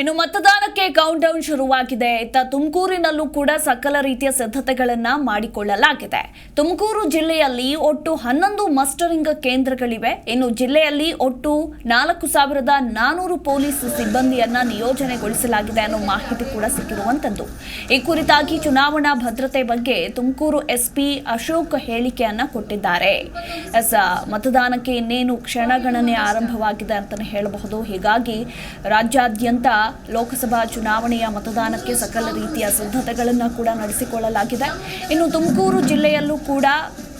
ಇನ್ನು ಮತದಾನಕ್ಕೆ count down ಶುರುವಾಗಿದೆ. ಇತ್ತ ತುಮಕೂರಿನಲ್ಲೂ ಕೂಡ ಸಕಲ ರೀತಿಯ ಸಿದ್ಧತೆಗಳನ್ನ ಮಾಡಿಕೊಳ್ಳಲಾಗಿದೆ. ತುಮಕೂರು ಜಿಲ್ಲೆಯಲ್ಲಿ ಒಟ್ಟು ಹನ್ನೊಂದು ಮಸ್ಟರಿಂಗ್ ಕೇಂದ್ರಗಳಿವೆ. ಇನ್ನು ಜಿಲ್ಲೆಯಲ್ಲಿ ಒಟ್ಟು ನಾಲ್ಕು ಸಾವಿರದ ನಾನೂರು ಪೊಲೀಸ್ ಸಿಬ್ಬಂದಿಯನ್ನ ನಿಯೋಜನೆಗೊಳಿಸಲಾಗಿದೆ ಅನ್ನೋ ಮಾಹಿತಿ ಕೂಡ ಸಿಕ್ಕಿರುವಂತದ್ದು. ಈ ಕುರಿತಾಗಿ ಚುನಾವಣಾ ಭದ್ರತೆ ಬಗ್ಗೆ ತುಮಕೂರು ಎಸ್ಪಿ ಅಶೋಕ್ ಹೇಳಿಕೆಯನ್ನ ಕೊಟ್ಟಿದ್ದಾರೆ. ಎಸ್ ಮತದಾನಕ್ಕೆ ಇನ್ನೇನು ಕ್ಷಣಗಣನೆ ಆರಂಭವಾಗಿದೆ ಅಂತಾನೆ ಹೇಳಬಹುದು. ಹೀಗಾಗಿ ರಾಜ್ಯಾದ್ಯಂತ ಲೋಕಸಭಾ ಚುನಾವಣೆಯ ಮತದಾನಕ್ಕೆ ಸಕಲ ರೀತಿಯ ಸಿದ್ಧತೆಗಳನ್ನು ಕೂಡ ನಡೆಸಿಕೊಳ್ಳಲಾಗಿದೆ. ಇನ್ನು ತುಮಕೂರು ಜಿಲ್ಲೆಯಲ್ಲೂ ಕೂಡ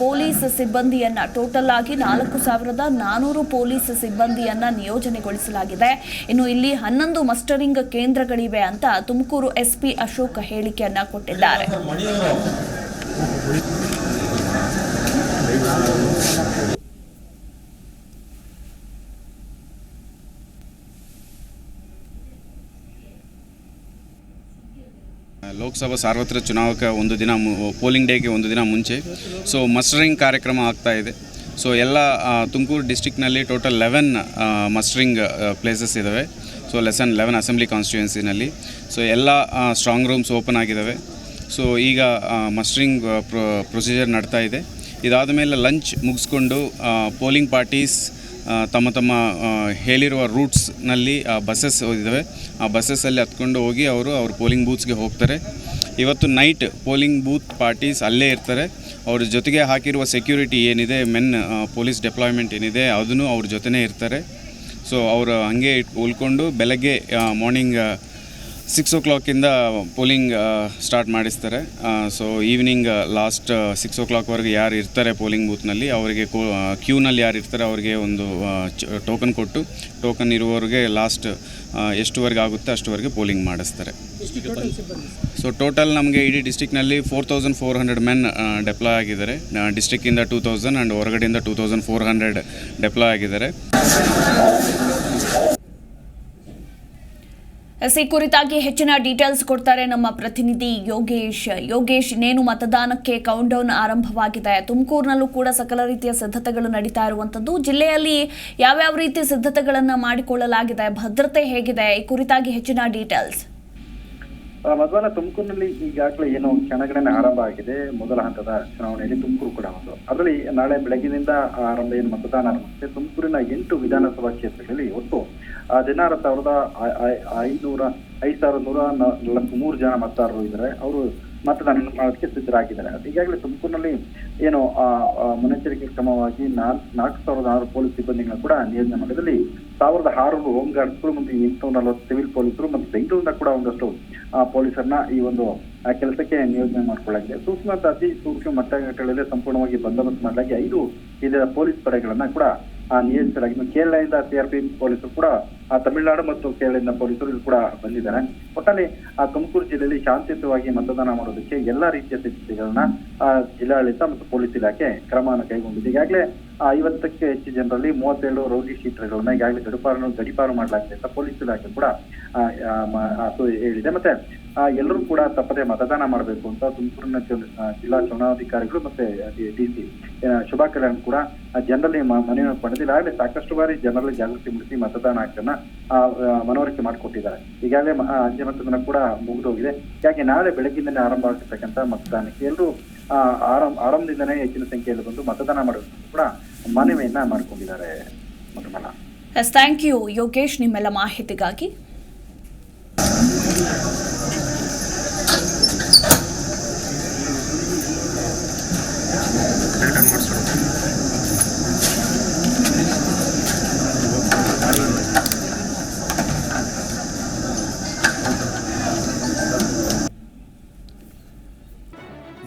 ಪೊಲೀಸ್ ಸಿಬ್ಬಂದಿಯನ್ನು ಟೋಟಲ್ ಆಗಿ ನಾಲ್ಕು ಸಾವಿರದ ನಾನೂರು ಪೊಲೀಸ್ ಸಿಬ್ಬಂದಿಯನ್ನು ನಿಯೋಜನೆಗೊಳಿಸಲಾಗಿದೆ. ಇನ್ನು ಇಲ್ಲಿ ಹನ್ನೊಂದು ಮಸ್ಟರಿಂಗ್ ಕೇಂದ್ರಗಳಿವೆ ಅಂತ ತುಮಕೂರು ಎಸ್ಪಿ ಅಶೋಕ್ ಹೇಳಿಕೆಯನ್ನು ಕೊಟ್ಟಿದ್ದಾರೆ. ಲೋಕಸಭಾ ಸಾರ್ವತ್ರಿಕ ಚುನಾವಣೆ ಒಂದು ದಿನ ಪೋಲಿಂಗ್ ಡೇಗೆ ಒಂದು ದಿನ ಮುಂಚೆ. ಸೊ ಮಸ್ಟರಿಂಗ್ ಕಾರ್ಯಕ್ರಮ ಆಗ್ತಾ ಇದೆ. ಸೊ ಎಲ್ಲ ತುಮಕೂರು ಡಿಸ್ಟಿಕ್ನಲ್ಲಿ ಟೋಟಲ್ ಲೆವೆನ್ ಮಸ್ಟರಿಂಗ್ ಪ್ಲೇಸಸ್ ಇದ್ದಾವೆ ಸೊ ಲೆಸನ್ ಲೆವೆನ್ ಅಸೆಂಬ್ಲಿ ಕಾನ್ಸ್ಟಿಟ್ಯೂನ್ಸಿನಲ್ಲಿ ಸೊ ಎಲ್ಲ ಸ್ಟ್ರಾಂಗ್ ರೂಮ್ಸ್ ಓಪನ್ ಆಗಿದ್ದಾವೆ ಸೊ ಈಗ ಮಸ್ಟರಿಂಗ್ ಪ್ರೊ ಪ್ರೊಸೀಜರ್ ನಡ್ತಾ ಇದೆ. ಇದಾದ ಮೇಲೆ ಲಂಚ್ ಮುಗಿಸ್ಕೊಂಡು ಪೋಲಿಂಗ್ ಪಾರ್ಟೀಸ್ ತಮ್ಮ ತಮ್ಮ ಹೇಳಿರುವ ರೂಟ್ಸ್ನಲ್ಲಿ ಬಸ್ಸಸ್ ಇದ್ದಾವೆ ಆ ಬಸ್ಸಸ್ಸಲ್ಲಿ ಹತ್ಕೊಂಡು ಹೋಗಿ ಅವರು ಅವ್ರ ಪೋಲಿಂಗ್ ಬೂತ್ಸ್ಗೆ ಹೋಗ್ತಾರೆ. ಇವತ್ತು ನೈಟ್ ಪೋಲಿಂಗ್ ಬೂತ್ ಪಾರ್ಟೀಸ್ ಅಲ್ಲೇ ಇರ್ತಾರೆ. ಅವ್ರ ಜೊತೆಗೆ ಹಾಕಿರುವ ಸೆಕ್ಯೂರಿಟಿ ಏನಿದೆ ಮೆನ್ ಪೊಲೀಸ್ ಡೆಪ್ಲಾಯ್ಮೆಂಟ್ ಏನಿದೆ, ಅದನ್ನು ಅವ್ರ ಜೊತೆನೇ ಇರ್ತಾರೆ. ಸೊ ಅವರು ಹಾಗೆ ಉಳ್ಕೊಂಡು ಬೆಳಗ್ಗೆ ಮಾರ್ನಿಂಗ್ ಸಿಕ್ಸ್ ಓ ಕ್ಲಾಕಿಂದ ಪೋಲಿಂಗ್ ಸ್ಟಾರ್ಟ್ ಮಾಡಿಸ್ತಾರೆ. ಸೊ ಈವ್ನಿಂಗ್ ಲಾಸ್ಟ್ ಸಿಕ್ಸ್ ಓ ಕ್ಲಾಕ್ವರೆಗೆ ಯಾರು ಇರ್ತಾರೆ ಪೋಲಿಂಗ್ ಬೂತ್ನಲ್ಲಿ ಅವರಿಗೆ ಕೋ ಕ್ಯೂನಲ್ಲಿ ಯಾರು ಇರ್ತಾರೆ ಅವರಿಗೆ ಒಂದು ಟೋಕನ್ ಕೊಟ್ಟು ಟೋಕನ್ ಇರುವವರಿಗೆ ಲಾಸ್ಟ್ ಎಷ್ಟುವರೆಗೆ ಆಗುತ್ತೆ ಅಷ್ಟುವರೆಗೆ ಪೋಲಿಂಗ್ ಮಾಡಿಸ್ತಾರೆ. ಸೊ ಟೋಟಲ್ ನಮಗೆ ಇಡೀ ಡಿಸ್ಟಿಕ್ನಲ್ಲಿ four thousand four hundred men deploy ಆಗಿದ್ದಾರೆ. ಡಿಸ್ಟಿಕ್ಕಿಂದ ಟೂ ತೌಸಂಡ್ ಆ್ಯಂಡ್ ಹೊರಗಡೆಯಿಂದ two thousand four hundred deploy ಆಗಿದ್ದಾರೆ. ಎಸ್ ಕುರಿತಾಗಿ ಹೆಚ್ಚಿನ ಡೀಟೇಲ್ಸ್ ಕೊಡ್ತಾರೆ ನಮ್ಮ ಪ್ರತಿನಿಧಿ ಯೋಗೇಶ್. ಯೋಗೇಶ್, ಇನ್ನೇನು ಮತದಾನಕ್ಕೆ ಕೌಂಟ್ ಡೌನ್ ಆರಂಭವಾಗಿದೆ? ತುಮಕೂರಿನಲ್ಲೂ ಕೂಡ ಸಕಲ ರೀತಿಯ ಸಿದ್ಧತೆಗಳು ನಡೀತಾ ಇರುವಂತದ್ದು ಜಿಲ್ಲೆಯಲ್ಲಿ ಯಾವ್ಯಾವ ರೀತಿ ಸಿದ್ಧತೆಗಳನ್ನ ಮಾಡಿಕೊಳ್ಳಲಾಗಿದೆ? ಭದ್ರತೆ ಹೇಗಿದೆ? ಈ ಕುರಿತಾಗಿ ಹೆಚ್ಚಿನ ಡೀಟೇಲ್ಸ್. ಆ, ಮಧ್ಯಾಹ್ನ ತುಮಕೂರಿನಲ್ಲಿ ಈಗಾಗಲೇ ಏನು ಕ್ಷಣಗಣನೆ ಆರಂಭ ಆಗಿದೆ. ಮೊದಲ ಹಂತದ ಚುನಾವಣೆಯಲ್ಲಿ ತುಮಕೂರು ಕೂಡ ಒಂದು. ಅದರಲ್ಲಿ ನಾಳೆ ಬೆಳಗಿನಿಂದ ಆರಂಭ ಏನು ಮತದಾನ ಆರಂಭಿಸಿದೆ ತುಮಕೂರಿನ ಎಂಟು ವಿಧಾನಸಭಾ ಕ್ಷೇತ್ರಗಳಲ್ಲಿ ಒಟ್ಟು ಹದಿನಾರು ಸಾವಿರದ ಐನೂರ ಐದು ಸಾವಿರದ ನೂರ ನಾಲ್ಕು ಮೂರು ಜನ ಮತದಾರರು ಇದ್ದಾರೆ. ಅವರು ಮತದಾನ ಮಾಡೋದಕ್ಕೆ ಸಿದ್ಧರಾಗಿದ್ದಾರೆ. ಈಗಾಗಲೇ ತುಮಕೂರಿನಲ್ಲಿ ಏನು ಮುನ್ನೆಚ್ಚರಿಕೆ ಕ್ರಮವಾಗಿ ನಾಲ್ಕು ನಾಲ್ಕು ಸಾವಿರದ ಆರು ಪೊಲೀಸ್ ಸಿಬ್ಬಂದಿಗಳು ಕೂಡ ನಿಯೋಜನೆ ಮಾಡಿದಲ್ಲಿ ಸಾವಿರದ ಆರುನೂರು ಹೋಮ್ ಗಾರ್ಡ್ಸ್ಗಳು ಮತ್ತು ಎಂಟುನೂರ ನಲವತ್ತು ಸಿವಿಲ್ ಪೊಲೀಸರು ಮತ್ತು ಬೆಂಗಳೂರಿನ ಕೂಡ ಒಂದಷ್ಟು ಪೊಲೀಸರನ್ನ ಈ ಒಂದು ಕೆಲಸಕ್ಕೆ ನಿಯೋಜನೆ ಮಾಡ್ಕೊಳ್ಳಲಾಗಿದೆ ಸೂಕ್ಷ್ಮ ಅತಿ ಸೂಕ್ಷ್ಮ ಮಟ್ಟಗಳಲ್ಲಿ ಸಂಪೂರ್ಣವಾಗಿ ಬಂದೋಬಸ್ತ್ ಮಾಡಲಾಗಿ ಐದು ಇದರ ಪೊಲೀಸ್ ಪಡೆಗಳನ್ನ ಕೂಡ ನಿಯೋಜಿಸಲಾಗಿದೆ ಕೇರಳದಿಂದ ಸಿಆರ್ಪಿ ಪೊಲೀಸರು ಕೂಡ ತಮಿಳುನಾಡು ಮತ್ತು ಕೇರಳದಿಂದ ಪೊಲೀಸರು ಕೂಡ ಬಂದಿದ್ದಾರೆ. ಒಟ್ಟಾರೆ ಆ ತುಮಕೂರು ಜಿಲ್ಲೆಯಲ್ಲಿ ಶಾಂತಿಯುತವಾಗಿ ಮತದಾನ ಮಾಡೋದಕ್ಕೆ ಎಲ್ಲಾ ರೀತಿಯ ಸಿದ್ಧತೆಗಳನ್ನ ಆ, ಜಿಲ್ಲಾಡಳಿತ ಮತ್ತು ಪೊಲೀಸ್ ಇಲಾಖೆ ಕ್ರಮವನ್ನು ಕೈಗೊಂಡಿದೆ. ಈಗಾಗಲೇ ಐವತ್ತಕ್ಕೆ ಹೆಚ್ಚು ಜನರಲ್ಲಿ ಮೂವತ್ತೇಳು ರೋಗಿ ಶೀಟ್ಗಳನ್ನ ಈಗಾಗಲೇ ಗಡಿಪಾರು ಗಡಿಪಾರು ಮಾಡಲಾಗಿದೆ ಅಂತ ಪೊಲೀಸ್ ಇಲಾಖೆ ಕೂಡ ಹೇಳಿದೆ. ಮತ್ತೆ ಎಲ್ಲರೂ ಕೂಡ ತಪ್ಪದೆ ಮತದಾನ ಮಾಡಬೇಕು ಅಂತ ತುಮಕೂರಿನ ಜಿಲ್ಲಾ ಚುನಾವಣಾಧಿಕಾರಿಗಳು ಮತ್ತೆ ಡಿ ಸಿ ಶುಭಾ ಕಲ್ಯಾಣ್ ಕೂಡ ಜನರಲ್ಲಿ ಮನವಿ ಪಡೆದಿಲ್ಲ ಆಗಲೇ ಸಾಕಷ್ಟು ಬಾರಿ ಜನರಲ್ಲಿ ಜಾಗೃತಿ ಮೂಡಿಸಿ ಮತದಾನ ಹಕ್ಕನ್ನ ಮನವರಿಕೆ ಮಾಡಿಕೊಟ್ಟಿದ್ದಾರೆ. ಈಗಾಗಲೇ ಅಂಜೆ ಮತದಾನ ಕೂಡ ಮುಗಿದೋಗಿದೆ. ಹೀಗಾಗಿ ನಾಳೆ ಬೆಳಗ್ಗಿಂದಲೇ ಆರಂಭ ಆಗಿರ್ತಕ್ಕಂಥ ಮತದಾನಕ್ಕೆ ಎಲ್ಲರೂ ಆ, ಆರಂಭ ಆರಂಭದಿಂದನೇ ಹೆಚ್ಚಿನ ಸಂಖ್ಯೆಯಲ್ಲಿ ಬಂದು ಮತದಾನ ಮಾಡಬೇಕು ಕೂಡ ಮನವಿಯನ್ನ ಎಸ್ ಥ್ಯಾಂಕ್ ಯು ಯೋಗೇಶ್ ನಿಮ್ಮೆಲ್ಲ ಮಾಹಿತಿಗಾಗಿ.